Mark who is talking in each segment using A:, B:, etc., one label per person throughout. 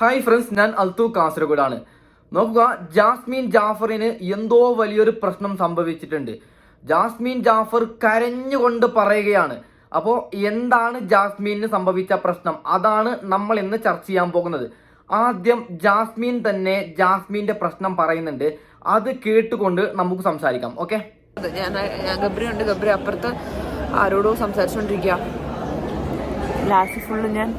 A: Hi friends ഞാൻ അൽത്തു കാസർഗോഡാണ്. നോക്കുക Jasmine ജാഫറിന് എന്തോ വലിയൊരു പ്രശ്നം സംഭവിച്ചിട്ടുണ്ട്. ജാസ്മിൻ ജാഫർ കരഞ്ഞുകൊണ്ട് പറയുകയാണ്. അപ്പോൾ എന്താണ് ജാസ്മിന് സംഭവിച്ച പ്രശ്നം? അതാണ് നമ്മൾ ഇന്ന് ചർച്ച ചെയ്യാൻ പോകുന്നത്. ആദ്യം ജാസ്മിൻ തന്നെ ജാസ്മിന്റെ പ്രശ്നം പറയുന്നുണ്ട്. അത് കേട്ടുകൊണ്ട് നമുക്ക് സംസാരിക്കാം ഓക്കെ?
B: ഞാൻ ഗബ്രി ഉണ്ട് ഗബ്രി അപ്പുറത്ത് ആരോടോ സംസാരിച്ചുകൊണ്ടിരിക്കുക ലാസ്റ്റ് ഫുള്ള് ഞാൻ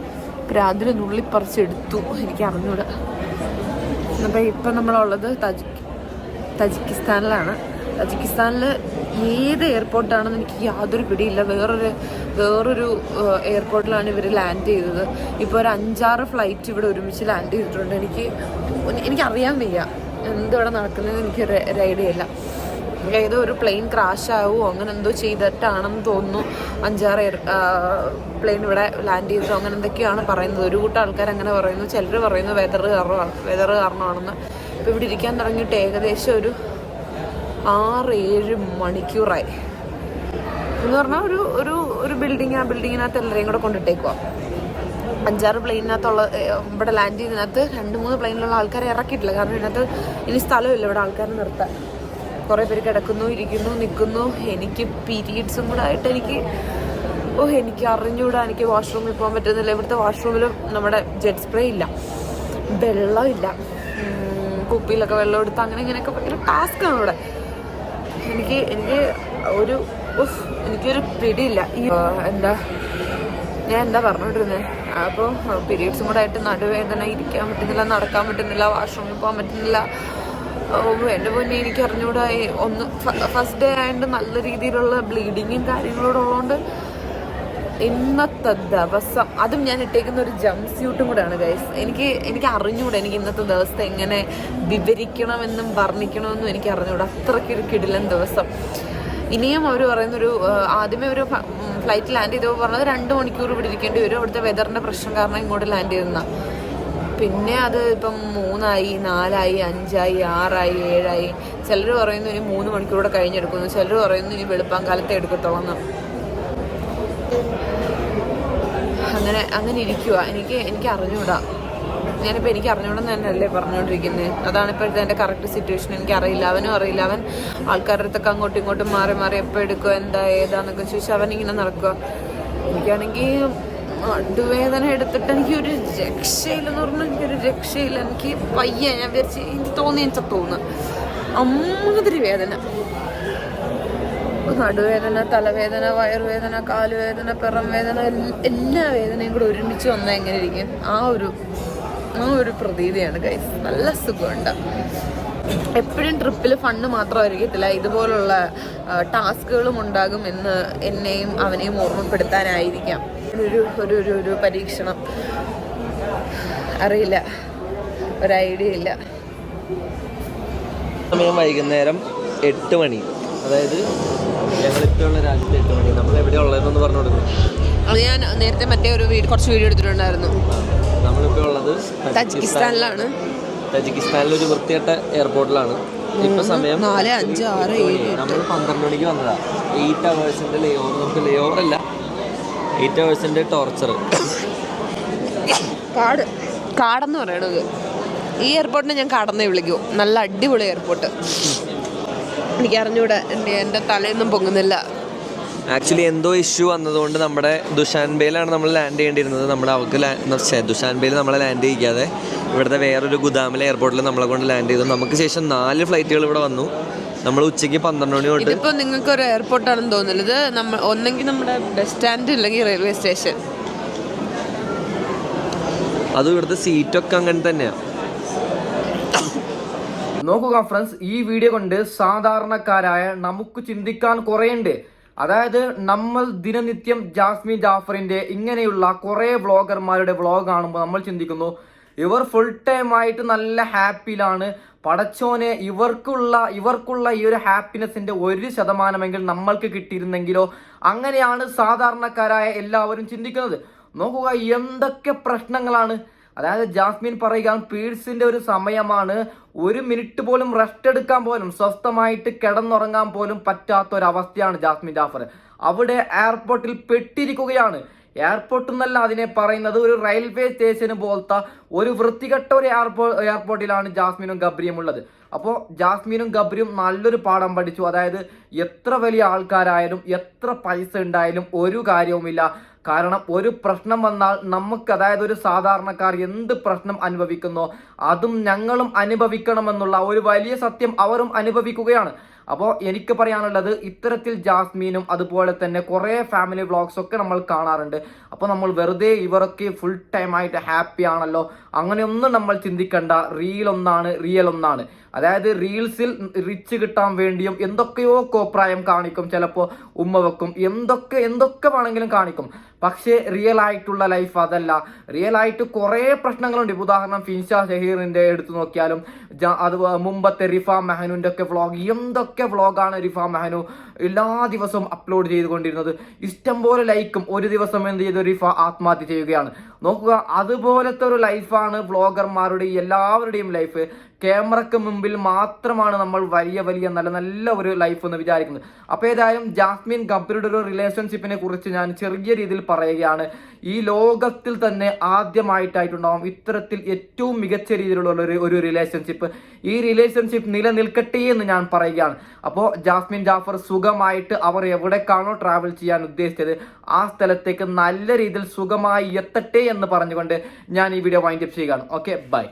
B: പ്രാതിൽ നുള്ളിപ്പറിച്ചെടുത്തു എനിക്ക് അറിഞ്ഞൂടെ. അപ്പം ഇപ്പം നമ്മളുള്ളത് തജിക് തജിക്കിസ്ഥാനിലാണ്. തജിക്കിസ്ഥാനിൽ ഏത് എയർപോർട്ടാണെന്ന് എനിക്ക് യാതൊരു പിടിയില്ല. വേറൊരു വേറൊരു എയർപോർട്ടിലാണ് ഇവർ ലാൻഡ് ചെയ്തത്. ഇപ്പോൾ ഒരു അഞ്ചാറ് ഫ്ലൈറ്റ് ഇവിടെ ഒരുമിച്ച് ലാൻഡ് ചെയ്തിട്ടുണ്ട്. എനിക്ക് എനിക്കറിയാൻ വയ്യ. എന്തിവിടെ നടക്കുന്നത് എനിക്ക് ഒരു ഐഡിയ ഇല്ല. ഏതോ ഒരു പ്ലെയിൻ ക്രാഷ് ആവുമോ അങ്ങനെ എന്തോ ചെയ്തിട്ടാണെന്ന് തോന്നുന്നു. അഞ്ചാറ് പ്ലെയിൻ ഇവിടെ ലാൻഡ് ചെയ്തു. അങ്ങനെ എന്തൊക്കെയാണ് പറയുന്നത്? ഒരു കൂട്ടം ആൾക്കാർ അങ്ങനെ പറയുന്നു. ചിലർ പറയുന്നു വെതർ കാരണമാണ് വെതർ കാരണമാണെന്ന്. ഇപ്പോൾ ഇവിടെ ഇരിക്കാൻ തുടങ്ങിയിട്ട് ഏകദേശം ഒരു ആറ് ഏഴ് മണിക്കൂറായി. എന്ന് പറഞ്ഞാൽ ഒരു ഒരു ഒരു ബിൽഡിങ് ആ ബിൽഡിങ്ങിനകത്ത് എല്ലാവരെയും കൂടെ കൊണ്ടിട്ടേക്കുക അഞ്ചാറ് പ്ലെയിനകത്തുള്ള ഇവിടെ ലാൻഡ് ചെയ്തതിനകത്ത് രണ്ട് മൂന്ന് പ്ലെയിനിലുള്ള ആൾക്കാരെ ഇറക്കിയിട്ടില്ല. കാരണം ഇതിനകത്ത് ഇനി സ്ഥലമില്ല. ഇവിടെ ആൾക്കാരെ നിർത്താൻ. കുറേ പേര് കിടക്കുന്നു ഇരിക്കുന്നു നിൽക്കുന്നു. എനിക്ക് പീരീഡ്സും കൂടെ ആയിട്ട് എനിക്ക് ഓ എനിക്ക് അറിഞ്ഞുകൂടാ എനിക്ക് വാഷ്റൂമിൽ പോകാൻ പറ്റുന്നില്ല. ഇവിടുത്തെ വാഷ്റൂമിലും നമ്മുടെ ജെറ്റ് സ്പ്രേ ഇല്ല. വെള്ളമില്ല കുപ്പിയിലൊക്കെ വെള്ളം എടുത്ത് അങ്ങനെ ഇങ്ങനെയൊക്കെ ഭയങ്കര ടാസ്ക്കാണ് ഇവിടെ. എനിക്ക് എനിക്ക് ഒരു എനിക്കൊരു പിടിയില്ല. ഈ എന്താ ഞാൻ എന്താ പറഞ്ഞോണ്ടിരുന്നത് അപ്പോൾ പീരീഡ്സും കൂടെ ആയിട്ട് നടുവേദന ഇരിക്കാൻ പറ്റുന്നില്ല നടക്കാൻ പറ്റുന്നില്ല വാഷ്റൂമിൽ പോകാൻ പറ്റുന്നില്ല. എന്റെ പൊന്നെ എനിക്ക് അറിഞ്ഞുകൂടായി ഒന്ന് ഫസ്റ്റ് ഡേ ആയതുകൊണ്ട് നല്ല രീതിയിലുള്ള ബ്ലീഡിങ്ങും കാര്യങ്ങളോട് ഉള്ളതുകൊണ്ട് ഇന്നത്തെ ദിവസം അതും ഞാൻ ഇട്ടേക്കുന്ന ഒരു ജംപ് സ്യൂട്ടും കൂടെയാണ് ഗൈസ് എനിക്ക് എനിക്ക് അറിഞ്ഞുകൂടാ എനിക്ക് ഇന്നത്തെ ദിവസത്തെ എങ്ങനെ വിവരിക്കണമെന്നും വർണിക്കണമെന്നും എനിക്ക് അറിഞ്ഞുകൂടാ അത്രയ്ക്ക് ഒരു കിടിലൻ ദിവസം. ഇനിയും അവർ പറയുന്നൊരു ആദ്യമേ ഒരു ഫ്ലൈറ്റ് ലാൻഡ് ചെയ്തപ്പോൾ പറഞ്ഞത് രണ്ട് മണിക്കൂർ ഇവിടെ ഇരിക്കേണ്ടി വരും. അവിടുത്തെ വെതറിന്റെ പ്രശ്നം കാരണം ഇങ്ങോട്ട് ലാൻഡ് ചെയ്തെന്ന. പിന്നെ അത് ഇപ്പം മൂന്നായി നാലായി അഞ്ചായി ആറായി ഏഴായി. ചിലർ പറയുന്നു ഇനി മൂന്ന് മണിക്കൂറൂടെ കഴിഞ്ഞെടുക്കുന്നു. ചിലർ പറയുന്നു ഇനി വെളുപ്പാൻ കാലത്തെ എടുക്കത്തോളന്ന്. അങ്ങനെ അങ്ങനെ ഇരിക്കുക എനിക്ക് എനിക്ക് അറിഞ്ഞൂടാ. ഞാനിപ്പോൾ എനിക്ക് അറിഞ്ഞൂടെന്ന് തന്നെയല്ലേ പറഞ്ഞുകൊണ്ടിരിക്കുന്നത് അതാണ് ഇപ്പോഴത്തെ എന്റെ കറക്റ്റ് സിറ്റുവേഷൻ എനിക്ക് അറിയില്ല. അവനും അറിയില്ല. അവൻ ആൾക്കാരുടെ അടുത്തൊക്കെ അങ്ങോട്ടും ഇങ്ങോട്ടും മാറി മാറി എപ്പോൾ എടുക്കുക എന്താ ഏതാന്നൊക്കെ ചോദിച്ചാൽ അവൻ ഇങ്ങനെ നടക്കുക എനിക്കാണെങ്കിൽ നടുവേദന എടുത്തിട്ട് എനിക്ക് ഒരു രക്ഷയില്ലെന്ന് പറഞ്ഞാൽ എനിക്കൊരു രക്ഷയില്ല. എനിക്ക് പയ്യ ഞാൻ വിചാരിച്ച് എനിക്ക് തോന്നി എനിക്ക് തോന്നുന്നു. അമ്മാതിരി വേദന. നടുവേദന തലവേദന വയറുവേദന കാലുവേദന പിറം വേദന എല്ലാ വേദനയും കൂടെ ഒരുമിച്ച് വന്നാൽ എങ്ങനെ ഇരിക്കും ആ ഒരു ആ ഒരു പ്രതീതിയാണ് ഗൈസ് നല്ല സുഖമുണ്ട്. എപ്പോഴും ട്രിപ്പിൽ ഫണ്ട് മാത്രമായിരിക്കത്തില്ല. ഇതുപോലുള്ള ടാസ്കുകളും ഉണ്ടാകും എന്ന് എന്നെയും അവനെയും ഓർമ്മപ്പെടുത്താനായിരിക്കാം. ഒരു ഒരു ഒരു ഒരു പരീക്ഷണം. അറിയില്ല. ഒരു ഐഡിയ ഇല്ല.
C: സമയം വൈകുന്നേരം എട്ട് മണി. അതായത് ഞങ്ങളിപ്പോൾ ഉള്ള രാജ്യത്ത് എട്ട് മണി. നമ്മൾ എവിടെ ഉള്ളതെന്ന് പറഞ്ഞു കൊടുക്കും.
B: അത് ഞാൻ നേരത്തെ മറ്റേ ഒരു വീട് കുറച്ച് വീഡിയോ എടുത്തിട്ടുണ്ടായിരുന്നു.
C: നമ്മളിപ്പോൾ ഉള്ളത്
B: തജിക്കിസ്ഥാനിലാണ്.
C: തജിക്കിസ്ഥാനിലെ ഒരു വൃത്തികെട്ട എയർപോർട്ടിലാണ്. ഇപ്പൊ സമയം
B: നാല് അഞ്ച് ആറ് ഏഴ്
C: നമ്മൾ പന്ത്രണ്ട് മണിക്ക് വന്നതാ. എയ്റ്റ് അവേഴ്സിന്റെ ലേ ഓവർ നമുക്ക് ലേ ഓവർ അല്ല. എയ്റ്റ് അവേഴ്സിന്റെ ടോർച്ചർ
B: കാട്. കാടെന്ന് പറയണത്. ഈ എയർപോർട്ടിനെ ഞാൻ കാടെന്നേ വിളിക്കൂ. നല്ല അടിപൊളി എയർപോർട്ട് എനിക്ക് അറിഞ്ഞൂടെ എന്റെ എന്റെ തലയൊന്നും പൊങ്ങുന്നില്ല.
C: ആക്ച്വലി എന്തോ ഇഷ്യൂ വന്നതുകൊണ്ട് നമ്മുടെ ദുഷാൻബേയിലാണ് നമ്മൾ ലാൻഡ് ചെയ്യേണ്ടിയിരുന്നത്. നമ്മുടെ അവർക്ക് ദുഷാൻബേയിൽ നമ്മളെ ലാൻഡ് ചെയ്യിക്കാതെ ഇവിടുത്തെ വേറൊരു ഗുദാമിലെ എയർപോർട്ടിൽ നമ്മളെ കൊണ്ട് ലാൻഡ് ചെയ്തു. നമുക്ക് ശേഷം നാല് ഫ്ലൈറ്റുകൾ ഇവിടെ വന്നു. നമ്മൾ ഉച്ചയ്ക്ക് പന്ത്രണ്ട് മണി തൊട്ട്
B: ഇപ്പൊ നിങ്ങൾക്ക് ഒരു എയർപോർട്ടാണെന്ന് തോന്നുന്നില്ല ഇത് നമ്മൾ ഒന്നെങ്കിൽ നമ്മുടെ ബസ് സ്റ്റാൻഡ് അല്ലെങ്കിൽ റെയിൽവേ സ്റ്റേഷൻ
C: അത് ഇവിടുത്തെ സീറ്റൊക്കെ അങ്ങനെ തന്നെയാണ്
A: നോക്കുക ഫ്രണ്ട്സ് ഈ വീഡിയോ കൊണ്ട് സാധാരണക്കാരായ നമുക്ക് ചിന്തിക്കാൻ കുറേയുണ്ട്. അതായത് നമ്മൾ ദിനനിത്യം ജാസ്മിൻ ജാഫറിന്റെ ഇങ്ങനെയുള്ള കുറേ വ്ളോഗർമാരുടെ വ്ളോഗ് കാണുമ്പോൾ നമ്മൾ ചിന്തിക്കുന്നു ഇവർ ഫുൾ ടൈം ആയിട്ട് നല്ല ഹാപ്പിയിലാണ് പടച്ചോനെ ഇവർക്കുള്ള ഇവർക്കുള്ള ഈ ഒരു ഹാപ്പിനെസിന്റെ ഒരു ശതമാനമെങ്കിൽ നമ്മൾക്ക് കിട്ടിയിരുന്നെങ്കിലോ? അങ്ങനെയാണ് സാധാരണക്കാരായ എല്ലാവരും ചിന്തിക്കുന്നത്. നോക്കുക എന്തൊക്കെ പ്രശ്നങ്ങളാണ്? അതായത് ജാസ്മിൻ പറയുക പീഡ്സിന്റെ ഒരു സമയമാണ്. ഒരു മിനിറ്റ് പോലും റെസ്റ്റ് എടുക്കാൻ പോലും സ്വസ്ഥമായിട്ട് കിടന്നുറങ്ങാൻ പോലും പറ്റാത്ത ഒരു അവസ്ഥയാണ് ജാസ്മിൻ ജാഫർ. അവിടെ എയർപോർട്ടിൽ പെട്ടിരിക്കുകയാണ്. എയർപോർട്ട് എന്നല്ല അതിനെ പറയുന്നത്. ഒരു റെയിൽവേ സ്റ്റേഷന് പോലത്തെ ഒരു വൃത്തികെട്ട ഒരു എയർപോ എയർപോർട്ടിലാണ് ജാസ്മിനും ഗബ്രിയും ഉള്ളത്. അപ്പോൾ ജാസ്മിനും ഗബ്രിയും നല്ലൊരു പാഠം പഠിച്ചു. അതായത് എത്ര വലിയ ആൾക്കാരായാലും എത്ര പൈസ ഉണ്ടായാലും ഒരു കാര്യവുമില്ല. കാരണം ഒരു പ്രശ്നം വന്നാൽ നമുക്ക് അതായത് ഒരു സാധാരണക്കാർ എന്ത് പ്രശ്നം അനുഭവിക്കുന്നോ അതും ഞങ്ങളും അനുഭവിക്കണമെന്നുള്ള ഒരു വലിയ സത്യം അവരും അനുഭവിക്കുകയാണ്. അപ്പോൾ എനിക്ക് പറയാനുള്ളത് ഇത്തരത്തിൽ ജാസ്മീനും അതുപോലെ തന്നെ കുറേ ഫാമിലി വ്ളോഗ്സ് ഒക്കെ നമ്മൾ കാണാറുണ്ട്. അപ്പോൾ നമ്മൾ വെറുതെ ഇവരൊക്കെ ഫുൾ ടൈം ആയിട്ട് ഹാപ്പി ആണല്ലോ. അങ്ങനെയൊന്നും നമ്മൾ ചിന്തിക്കേണ്ട. റീൽ ഒന്നാണ് റിയൽ ഒന്നാണ്. അതായത് റീൽസിൽ റിച്ച് കിട്ടാൻ വേണ്ടിയും എന്തൊക്കെയോ കോപ്രായം കാണിക്കും ചിലപ്പോൾ ഉമ്മ വെക്കും. എന്തൊക്കെ എന്തൊക്കെ വേണമെങ്കിലും കാണിക്കും. പക്ഷേ റിയൽ ആയിട്ടുള്ള ലൈഫ് അതല്ല. റിയൽ ആയിട്ട് കുറേ പ്രശ്നങ്ങളുണ്ട്. ഉദാഹരണം ഫിൻഷ ഷഹീറിന്റെ എടുത്തു നോക്കിയാലും അത് മുമ്പത്തെ റിഫ മെഹനുവിന്റെ ഒക്കെ വ്ളോഗ് എന്തൊക്കെ വ്ളോഗാണ് റിഫ മെഹനു എല്ലാ ദിവസവും അപ്ലോഡ് ചെയ്തുകൊണ്ടിരുന്നത്. ഇഷ്ടംപോലെ ലൈക്കും ഒരു ദിവസം എന്ത് ചെയ്തു? റിഫ ആത്മഹത്യ ചെയ്യുകയാണ്. നോക്കുക അതുപോലത്തെ ഒരു ലൈഫാണ് വ്ളോഗർമാരുടെ എല്ലാവരുടെയും ലൈഫ് ക്യാമറക്ക് മുമ്പിൽ മാത്രമാണ് നമ്മൾ വലിയ വലിയ നല്ല നല്ല ഒരു ലൈഫ് എന്ന് വിചാരിക്കുന്നത്. അപ്പോൾ ഏതായാലും ജാസ്മിൻ ഗബ്രിയുടെ ഒരു റിലേഷൻഷിപ്പിനെ കുറിച്ച് ഞാൻ ചെറിയ രീതിയിൽ പറയുകയാണ്. ഈ ലോകത്തിൽ തന്നെ ആദ്യമായിട്ടായിട്ടുണ്ടാവും ഇത്തരത്തിൽ ഏറ്റവും മികച്ച രീതിയിലുള്ള ഒരു ഒരു റിലേഷൻഷിപ്പ് ഈ റിലേഷൻഷിപ്പ് നിലനിൽക്കട്ടെ എന്ന് ഞാൻ പറയുകയാണ്. അപ്പോൾ ജാസ്മിൻ ജാഫർ സുഖമായിട്ട് അവർ എവിടേക്കാണോ ട്രാവൽ ചെയ്യാൻ ഉദ്ദേശിച്ചത് ആ സ്ഥലത്തേക്ക് നല്ല രീതിയിൽ സുഖമായി എത്തട്ടെ എന്ന് പറഞ്ഞുകൊണ്ട് ഞാൻ ഈ വീഡിയോ വൈൻഡപ്പ് ചെയ്യുകയാണ്. Okay bye